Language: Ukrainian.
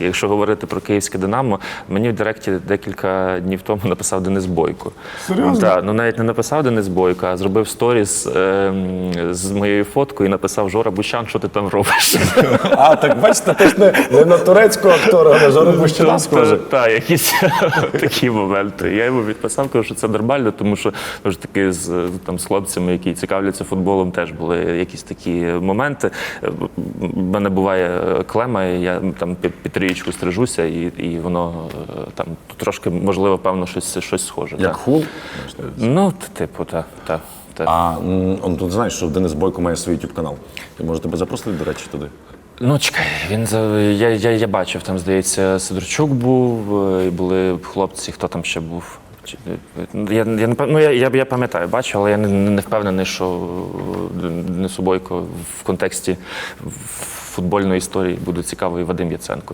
Якщо говорити про київське Динамо, мені в Директі декілька днів тому написав Денис Бойко. Серйозно? Так, ну навіть не написав Денис Бойко, а зробив сторіс ем, з моєю фоткою і написав Жора Бущан, що ти там робиш. А, так бачите, ти ж не, не на турецького актора, а на Жору Бущина схоже. Так, якісь такі моменти. Я йому відписав, кажу, що це нормально, тому що тому ж таки з там з хлопцями, які цікавляться футболом, теж були якісь такі моменти. У мене буває клема, і я там під, під стрижуся, і, і воно е, там трошки можливо, певно, щось щось схоже. Як так. хул. Ну, типу, так. так. так. А он тут знаєш, що Денис Бойко має свій YouTube канал. Ти може тебе запросити, до речі, туди. Ну, чекай, він за я, я, я бачив, там, здається, Сидорчук був, е, і були хлопці, хто там ще був. Е, Я, я, ну, я, я, я пам'ятаю, бачу, але я не, не впевнений, що Денису Бойко в контексті футбольної історії буде цікавий Вадим Яценко.